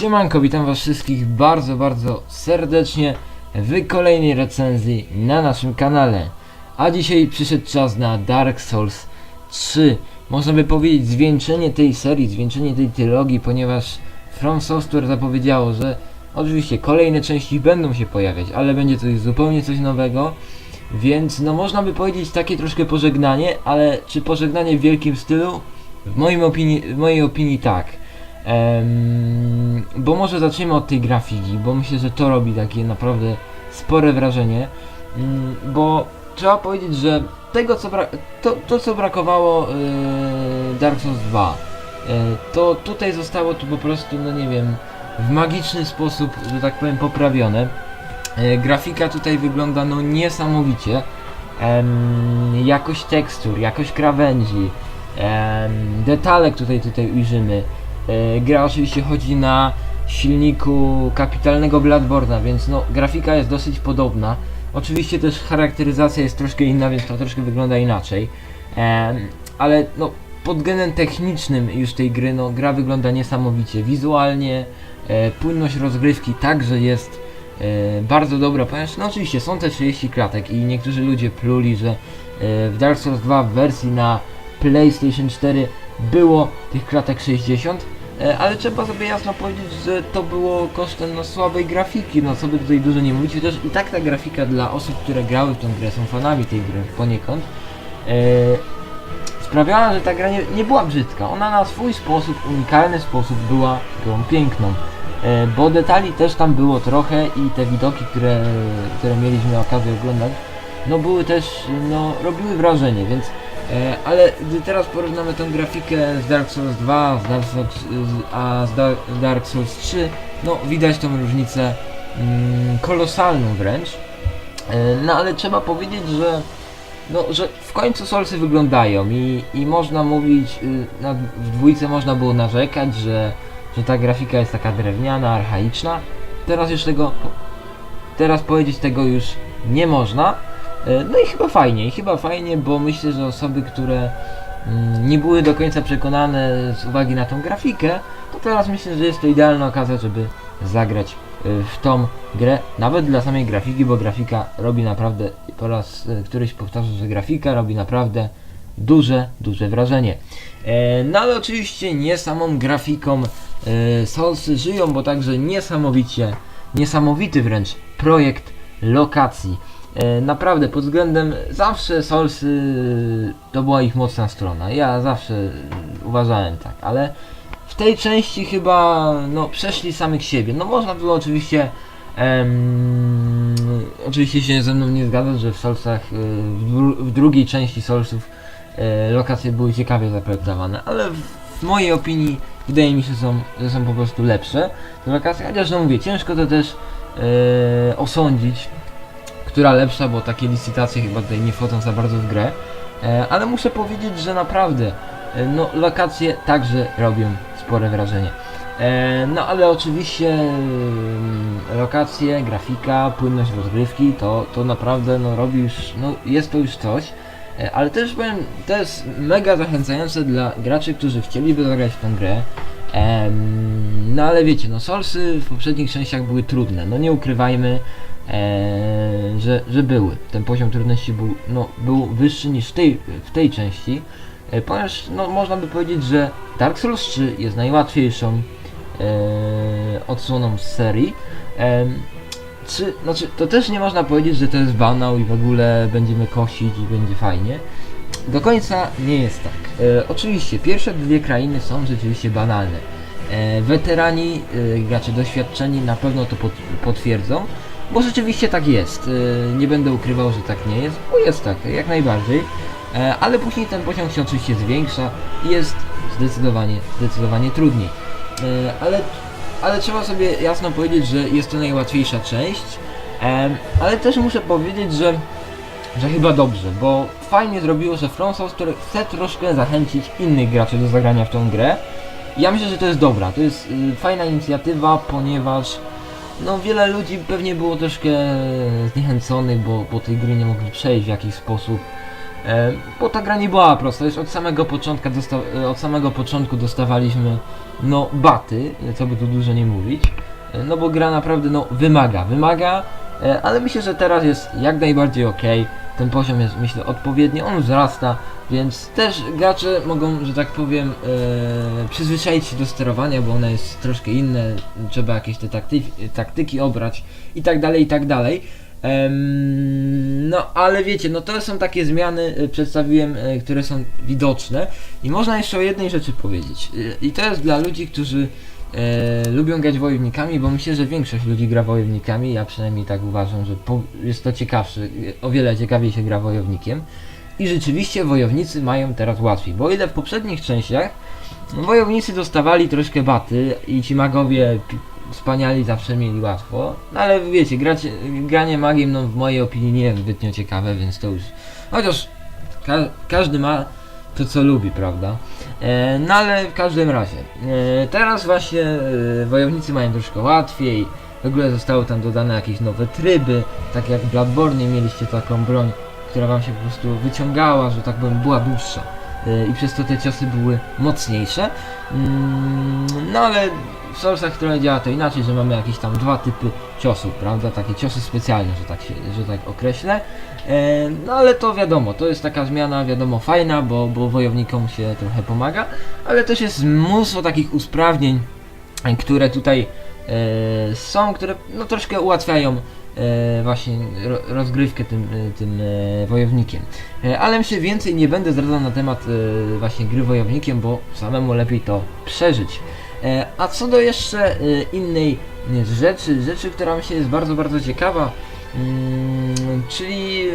Siemanko, witam was wszystkich bardzo, bardzo serdecznie w kolejnej recenzji na naszym kanale. A dzisiaj przyszedł czas na Dark Souls 3. Można by powiedzieć zwieńczenie tej serii, zwieńczenie tej trylogii, ponieważ From Software zapowiedziało, że oczywiście kolejne części będą się pojawiać, ale będzie to zupełnie coś nowego. Więc no można by powiedzieć takie troszkę pożegnanie, ale czy pożegnanie w wielkim stylu? W, moim opinii, w mojej opinii tak. Em, bo może zaczniemy od tej grafiki, bo myślę, że to robi takie naprawdę spore wrażenie. Mm, bo trzeba powiedzieć, że tego co to, to co brakowało yy, Dark Souls 2, yy, to tutaj zostało tu po prostu, no nie wiem, w magiczny sposób, że tak powiem, poprawione. Yy, grafika tutaj wygląda no niesamowicie. Em, jakość tekstur, jakość krawędzi, em, detale, które tutaj ujrzymy. E, gra oczywiście chodzi na silniku kapitalnego Bloodborne'a, więc no grafika jest dosyć podobna. Oczywiście też charakteryzacja jest troszkę inna, więc to troszkę wygląda inaczej. Ale no pod względem technicznym już tej gry, no gra wygląda niesamowicie. Wizualnie, e, płynność rozgrywki także jest e, bardzo dobra, ponieważ no oczywiście są te 30 klatek i niektórzy ludzie pluli, że e, w Dark Souls 2 w wersji na PlayStation 4 było tych klatek 60, e, ale trzeba sobie jasno powiedzieć, że to było kosztem no, słabej grafiki, no co by tutaj dużo nie mówić, chociaż i tak ta grafika dla osób, które grały w tę grę, są fanami tej gry poniekąd, e, sprawiała, że ta gra nie, nie była brzydka, ona na swój sposób, unikalny sposób była grą piękną. E, bo detali też tam było trochę i te widoki, które, które mieliśmy okazję oglądać, no były też, no robiły wrażenie, więc e, ale gdy teraz porównamy tę grafikę z Dark Souls 2 z Dark Souls, a z Dark Souls 3, no widać tą różnicę mm, kolosalną wręcz. E, no ale trzeba powiedzieć, że no, że w końcu Soulsy wyglądają i, i można mówić, y, na, w dwójce można było narzekać, że, że ta grafika jest taka drewniana, archaiczna. Teraz już tego, teraz powiedzieć tego już nie można. E, No i chyba fajnie, i chyba fajnie, bo myślę, że osoby, które mm, nie były do końca przekonane z uwagi na tą grafikę, to teraz myślę, że jest to idealna okazja, żeby zagrać y, w tą grę, nawet dla samej grafiki, bo grafika robi naprawdę, po raz y, któryś powtarzam, że grafika robi naprawdę duże, duże wrażenie. E, No ale oczywiście nie samą grafiką e, Soulsy żyją, bo także niesamowicie, niesamowity wręcz projekt lokacji. E, Naprawdę pod względem zawsze Soulsy to była ich mocna strona. Ja zawsze e, uważałem tak, ale w tej części chyba no, przeszli samych siebie. No można było oczywiście em, oczywiście się ze mną nie zgadzać, że w Soulsach e, w, w drugiej części Soulsów e, lokacje były ciekawie zaprojektowane, ale w, w mojej opinii wydaje mi się, że są, że są po prostu lepsze te lokacje, chociaż no mówię, ciężko to też e, osądzić, która lepsza, bo takie licytacje chyba tutaj nie wchodzą za bardzo w grę, e, ale muszę powiedzieć, że naprawdę e, no, lokacje także robią spore wrażenie. E, no ale oczywiście mm, lokacje, grafika, płynność rozgrywki to, to naprawdę no, robi już, no jest to już coś. Ale też powiem, to jest mega zachęcające dla graczy, którzy chcieliby zagrać w tę grę. Em, no ale wiecie, no Soulsy w poprzednich częściach były trudne, no nie ukrywajmy, e, że, że były. Ten poziom trudności był, no, był wyższy niż w tej, w tej części, e, ponieważ no, można by powiedzieć, że Dark Souls 3 jest najłatwiejszą e, odsłoną z serii. Em, czy, znaczy, to też nie można powiedzieć, że to jest banał i w ogóle będziemy kosić i będzie fajnie. Do końca nie jest tak. E, oczywiście, pierwsze dwie krainy są rzeczywiście banalne. E, weterani, e, doświadczeni na pewno to pot, potwierdzą, bo rzeczywiście tak jest. E, nie będę ukrywał, że tak nie jest, bo jest tak, jak najbardziej. E, ale później ten poziom się oczywiście zwiększa i jest zdecydowanie, zdecydowanie trudniej. E, ale ale trzeba sobie jasno powiedzieć, że jest to najłatwiejsza część, ale też muszę powiedzieć, że, że chyba dobrze, bo fajnie zrobiło, że From Software chce troszkę zachęcić innych graczy do zagrania w tą grę. Ja myślę, że to jest dobra, to jest y, fajna inicjatywa, ponieważ no wiele ludzi pewnie było troszkę zniechęconych, bo, bo tej gry nie mogli przejść w jakiś sposób. E, bo ta gra nie była prosta, już od samego początku, dosta- e, od samego początku dostawaliśmy no baty, co by tu dużo nie mówić. E, no bo gra naprawdę no wymaga, wymaga, e, ale myślę, że teraz jest jak najbardziej ok. Ten poziom jest myślę odpowiedni, on wzrasta, więc też gracze mogą, że tak powiem, e, przyzwyczaić się do sterowania, bo ono jest troszkę inne, trzeba jakieś te takty- taktyki obrać i tak dalej, i tak dalej. No ale wiecie, no to są takie zmiany, e, przedstawiłem, e, które są widoczne i można jeszcze o jednej rzeczy powiedzieć. I to jest dla ludzi, którzy lubią grać wojownikami, bo myślę, że większość ludzi gra wojownikami, ja przynajmniej tak uważam, że jest to ciekawsze, o wiele ciekawiej się gra wojownikiem. I rzeczywiście wojownicy mają teraz łatwiej, bo ile w poprzednich częściach wojownicy dostawali troszkę baty i ci magowie wspaniali zawsze mieli łatwo, no ale wiecie, gracie, granie magiem no w mojej opinii nie jest zbytnio ciekawe, więc to już, chociaż ka każdy ma to co lubi, prawda? E, no ale w każdym razie, e, teraz właśnie e, wojownicy mają troszkę łatwiej, w ogóle zostały tam dodane jakieś nowe tryby, tak jak w Bloodborne mieliście taką broń, która wam się po prostu wyciągała, że tak powiem była dłuższa e, i przez to te ciosy były mocniejsze. Mm, no ale w Soulsach trochę działa to inaczej, że mamy jakieś tam dwa typy ciosów, prawda? Takie ciosy specjalne, że tak się, że tak określę. E, no ale to wiadomo, to jest taka zmiana, wiadomo, fajna, bo, bo wojownikom się trochę pomaga, ale też jest mnóstwo takich usprawnień, które tutaj e, są, które no troszkę ułatwiają właśnie ro, rozgrywkę tym, e, tym e, wojownikiem. E, ale myślę więcej nie będę zdradzał na temat e, właśnie gry wojownikiem, bo samemu lepiej to przeżyć. E, a co do jeszcze e, innej e, rzeczy, rzeczy, która mi się jest bardzo, bardzo ciekawa, mm, czyli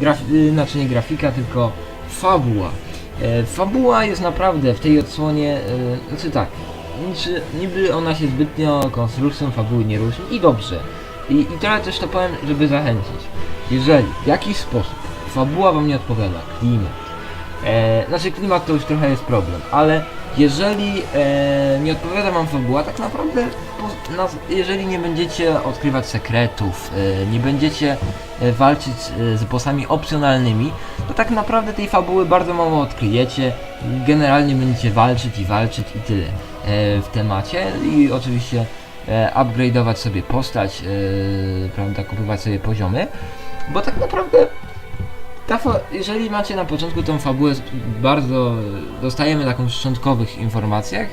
graf, znaczy nie grafika, tylko fabuła. E, fabuła jest naprawdę w tej odsłonie, e, znaczy tak, niby ona się zbytnio konstrukcją fabuły nie różni i dobrze. I, I trochę też to powiem, żeby zachęcić. Jeżeli w jakiś sposób fabuła wam nie odpowiada, klimat, e, znaczy klimat to już trochę jest problem, ale jeżeli e, nie odpowiada wam fabuła, tak naprawdę po, na, jeżeli nie będziecie odkrywać sekretów, e, nie będziecie e, walczyć e, z bossami opcjonalnymi, to tak naprawdę tej fabuły bardzo mało odkryjecie. Generalnie będziecie walczyć i walczyć i tyle e, w temacie i oczywiście upgrade'ować sobie postać, e, prawda, kupować sobie poziomy, bo tak naprawdę ta jeżeli macie na początku tą fabułę bardzo dostajemy taką w szczątkowych informacjach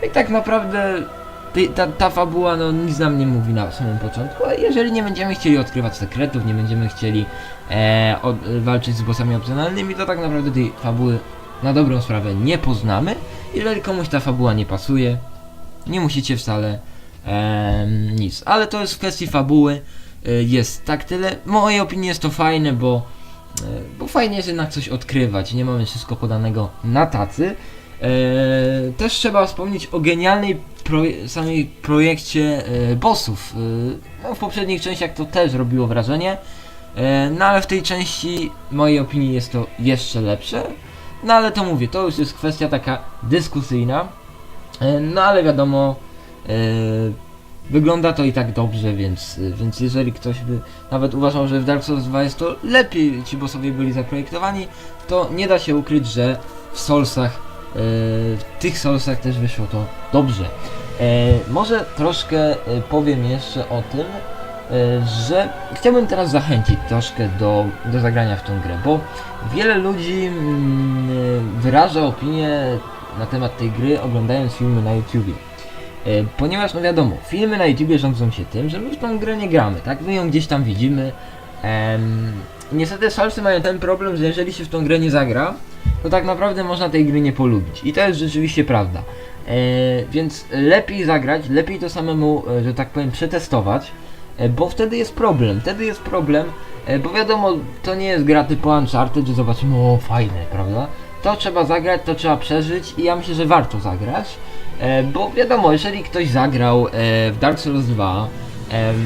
no i tak naprawdę ta, ta fabuła no nic nam nie mówi na samym początku, a jeżeli nie będziemy chcieli odkrywać sekretów, nie będziemy chcieli e, od, walczyć z bossami opcjonalnymi, to tak naprawdę tej fabuły na dobrą sprawę nie poznamy. Jeżeli komuś ta fabuła nie pasuje, nie musicie wcale nic. Ale to jest w kwestii fabuły. y, Jest tak tyle. W mojej opinii jest to fajne, bo, y, bo fajnie jest jednak coś odkrywać. Nie mamy wszystko podanego na tacy. E, też trzeba wspomnieć o genialnej samej projekcie e, bossów. E, no, w poprzednich częściach to też robiło wrażenie. E, no ale w tej części, w mojej opinii, jest to jeszcze lepsze. No ale to mówię, to już jest kwestia taka dyskusyjna. E, No ale wiadomo, wygląda to i tak dobrze, więc, e, więc jeżeli ktoś by nawet uważał, że w Dark Souls 2 jest to lepiej ci bossowie byli zaprojektowani, to nie da się ukryć, że w Soulsach, e, w tych Soulsach też wyszło to dobrze. E, może troszkę e, powiem jeszcze o tym, e, że chciałbym teraz zachęcić troszkę do, do zagrania w tą grę, bo wiele ludzi mm, e, wyraża opinię na temat tej gry oglądając filmy na YouTubie. E, Ponieważ no wiadomo, filmy na YouTubie rządzą się tym, że my w tą grę nie gramy, tak? My ją gdzieś tam widzimy. Niestety Soulsy mają ten problem, że jeżeli się w tą grę nie zagra, to tak naprawdę można tej gry nie polubić. I to jest rzeczywiście prawda. E, więc lepiej zagrać, lepiej to samemu, e, że tak powiem, przetestować, e, bo wtedy jest problem. Wtedy jest problem, bo wiadomo, to nie jest gra typu Uncharted, że zobaczymy, o fajne, prawda? To trzeba zagrać, to trzeba przeżyć i ja myślę, że warto zagrać. E, bo wiadomo, jeżeli ktoś zagrał e, w Dark Souls 2, em,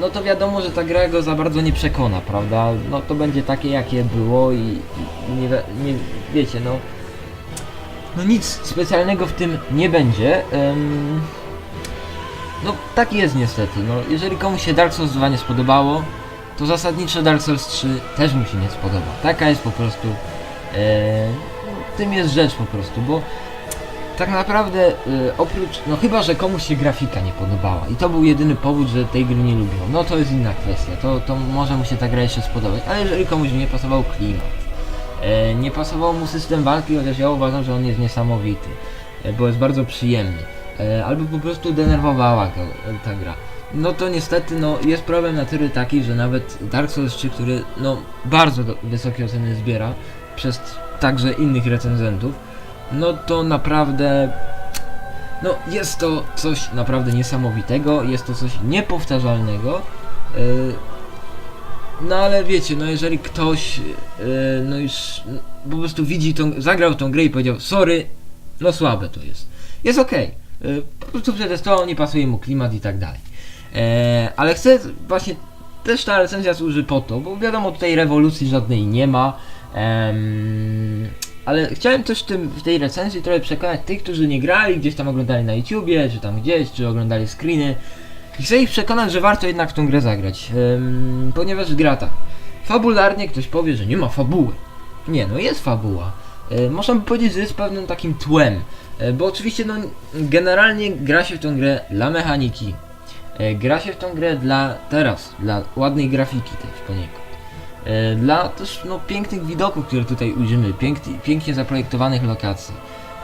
no to wiadomo, że ta gra go za bardzo nie przekona, prawda? No to będzie takie jakie było i, i nie, nie wiecie, no. No nic specjalnego w tym nie będzie. no tak jest niestety. No, jeżeli komuś się Dark Souls 2 nie spodobało, to zasadniczo Dark Souls 3 też mu się nie spodoba. Taka jest po prostu, e, tym jest rzecz po prostu, bo tak naprawdę e, oprócz, no chyba, że komuś się grafika nie podobała i to był jedyny powód, że tej gry nie lubią, no to jest inna kwestia, to, to może mu się ta gra jeszcze spodobać, ale jeżeli komuś nie pasował klimat, e, nie pasował mu system walki, chociaż ja uważam, że on jest niesamowity, e, bo jest bardzo przyjemny, e, albo po prostu denerwowała go ta gra. No to niestety, no jest problem na tyle taki, że nawet Dark Souls 3, który no bardzo wysokie oceny zbiera przez także innych recenzentów, no to naprawdę no jest to coś naprawdę niesamowitego, jest to coś niepowtarzalnego. Yy, no ale wiecie, no jeżeli ktoś yy, no już no, po prostu widzi tą, zagrał tą grę i powiedział sorry, no słabe to jest. Jest. Yy, po prostu przetestował, nie pasuje mu klimat i tak dalej. Ale chcę właśnie też ta recenzja służy po to, bo wiadomo tutaj rewolucji żadnej nie ma. Em, ale chciałem też w, tym, w tej recenzji trochę przekonać tych, którzy nie grali, gdzieś tam oglądali na YouTubie, czy tam gdzieś, czy oglądali screeny. I chcę ich przekonać, że warto jednak w tą grę zagrać, em, ponieważ gra tak. Fabularnie ktoś powie, że nie ma fabuły. Nie, no jest fabuła. E, można by powiedzieć, że jest pewnym takim tłem. E, bo oczywiście, no, generalnie gra się w tą grę dla mechaniki. E, gra się w tą grę dla teraz, dla ładnej grafiki też poniekąd. E, dla też no, pięknych widoków, które tutaj ujrzymy, pięknie, pięknie zaprojektowanych lokacji.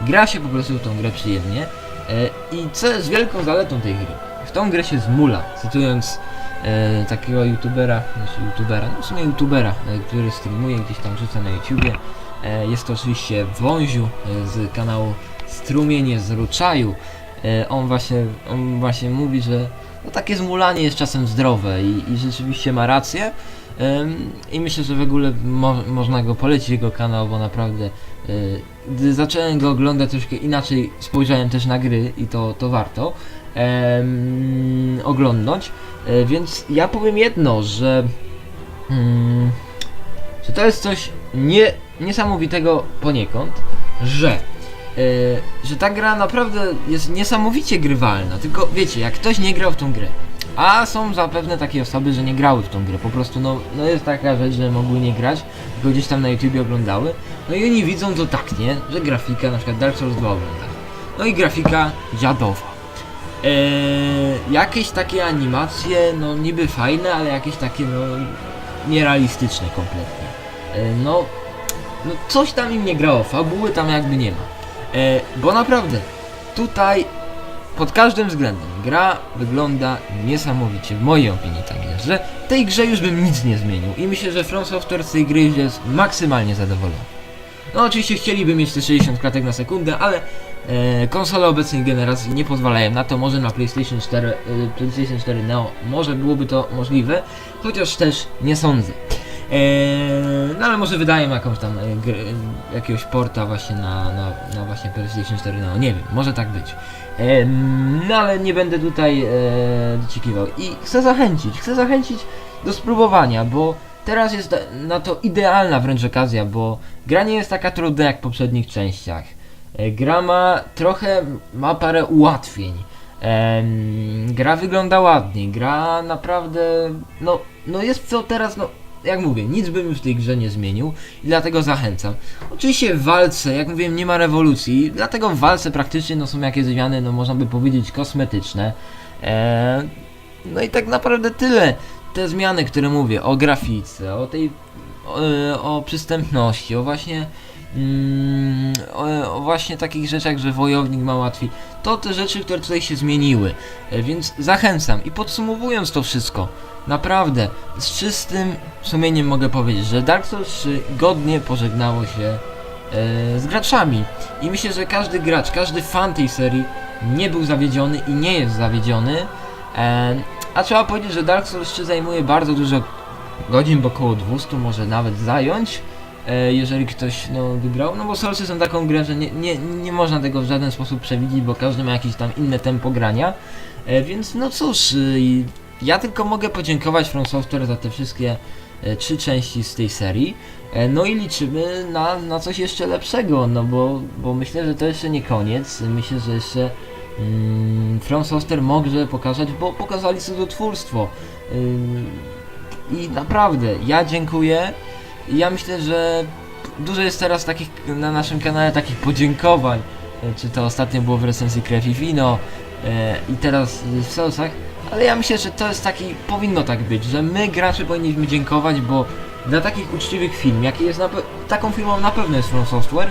Gra się po prostu w tą grę przyjemnie e, i co jest wielką zaletą tej gry? W tą grę się zmula, cytując e, takiego youtubera, znaczy youtubera, no w sumie youtubera, e, który streamuje gdzieś tam rzuca na YouTubie. E, jest to oczywiście Wąziu e, z kanału Strumienie z Ruczaju. E, on właśnie, on właśnie mówi, że no takie zmulanie jest czasem zdrowe i, i rzeczywiście ma rację. I myślę, że w ogóle mo można go polecić, jego kanał, bo naprawdę y, gdy zacząłem go oglądać troszkę inaczej, spojrzałem też na gry i to, to warto oglądnąć. E, więc ja powiem jedno, że, mm, że to jest coś nie, niesamowitego poniekąd, że e, że ta gra naprawdę jest niesamowicie grywalna. Tylko wiecie, jak ktoś nie grał w tą grę, a są zapewne takie osoby, że nie grały w tą grę, po prostu no, no jest taka rzecz, że mogły nie grać, tylko gdzieś tam na YouTubie oglądały, no i oni widzą to tak, nie? Że grafika, na przykład Dark Souls 2 oglądali. No i grafika dziadowa. Eee, jakieś takie animacje, no niby fajne, ale jakieś takie no nierealistyczne kompletnie. Eee, no, no coś tam im nie grało, fabuły tam jakby nie ma. E, bo naprawdę, tutaj pod każdym względem gra wygląda niesamowicie, w mojej opinii tak jest, że tej grze już bym nic nie zmienił i myślę, że From Software z tej gry jest maksymalnie zadowolony. No oczywiście chcieliby mieć te 60 klatek na sekundę, ale e, konsole obecnej generacji nie pozwalają na to, może na PlayStation 4, e, PlayStation 4 Neo może byłoby to możliwe, chociaż też nie sądzę. Eee, no ale może wydają jakąś tam e, jakiegoś porta właśnie na, na, na właśnie PlayStation 4 no nie wiem, może tak być. Eee, no ale nie będę tutaj e, i chcę zachęcić, chcę zachęcić do spróbowania, bo teraz jest na to idealna wręcz okazja, bo gra nie jest taka trudna jak w poprzednich częściach. E, gra ma trochę, ma parę ułatwień. Gra wygląda ładnie, gra naprawdę, no, no jest co teraz, no, jak mówię, nic bym już w tej grze nie zmienił i dlatego zachęcam. Oczywiście w walce, jak mówiłem, nie ma rewolucji, dlatego w walce praktycznie no, są jakieś zmiany, no można by powiedzieć kosmetyczne. Eee, no i tak naprawdę tyle. Te zmiany, które mówię, o grafice, o tej, o, o przystępności, o właśnie mm, o, o właśnie takich rzeczach, że wojownik ma łatwiej. To te rzeczy, które tutaj się zmieniły. E, więc zachęcam i podsumowując to wszystko, naprawdę z czystym sumieniem mogę powiedzieć, że Dark Souls 3 godnie pożegnało się e, z graczami. I myślę, że każdy gracz, każdy fan tej serii nie był zawiedziony i nie jest zawiedziony. E, a trzeba powiedzieć, że Dark Souls 3 zajmuje bardzo dużo godzin, bo około 200 może nawet zająć jeżeli ktoś no, wygrał, no bo Soulsy są taką grę, że nie, nie, nie można tego w żaden sposób przewidzieć, bo każdy ma jakieś tam inne tempo grania, e, więc no cóż, y, ja tylko mogę podziękować From Software za te wszystkie e, trzy części z tej serii, e, no i liczymy na, na coś jeszcze lepszego, no bo, bo myślę, że to jeszcze nie koniec, myślę, że jeszcze mm, From Software może pokazać, bo pokazali cudotwórstwo, Ym, I naprawdę, ja dziękuję. Ja myślę, że dużo jest teraz takich na naszym kanale takich podziękowań. E, Czy to ostatnio było w recenzji Krew i Wino e, i teraz w Soulsach. Ale ja myślę, że to jest taki, powinno tak być, że my gracze powinniśmy dziękować, bo dla takich uczciwych firm, jakie jest taką firmą na pewno jest From Software,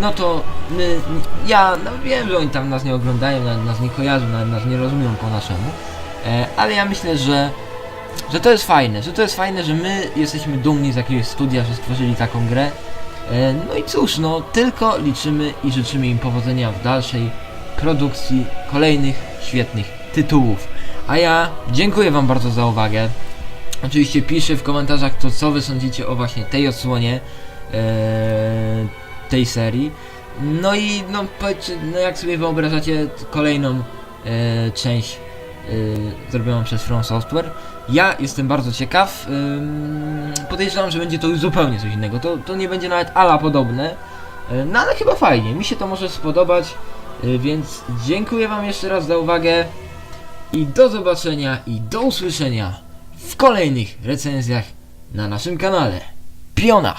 no to my, ja no wiem, że oni tam nas nie oglądają, nas nie kojarzą, nas nie rozumieją po naszemu, e, ale ja myślę, że że to jest fajne, że to jest fajne, że my jesteśmy dumni z jakiegoś studia, że stworzyli taką grę. E, No i cóż, no tylko liczymy i życzymy im powodzenia w dalszej produkcji kolejnych świetnych tytułów. A ja dziękuję Wam bardzo za uwagę. Oczywiście piszę w komentarzach to, co Wy sądzicie o właśnie tej odsłonie e, tej serii. No i no powiedzcie, no jak sobie wyobrażacie kolejną e, część zrobioną przez From Software. Ja jestem bardzo ciekaw. Podejrzewam, że będzie to już zupełnie coś innego. To, to nie będzie nawet ala podobne. Y, No ale chyba fajnie. Mi się to może spodobać. y, Więc dziękuję Wam jeszcze raz za uwagę. I do zobaczenia i do usłyszenia w kolejnych recenzjach na naszym kanale. Piona!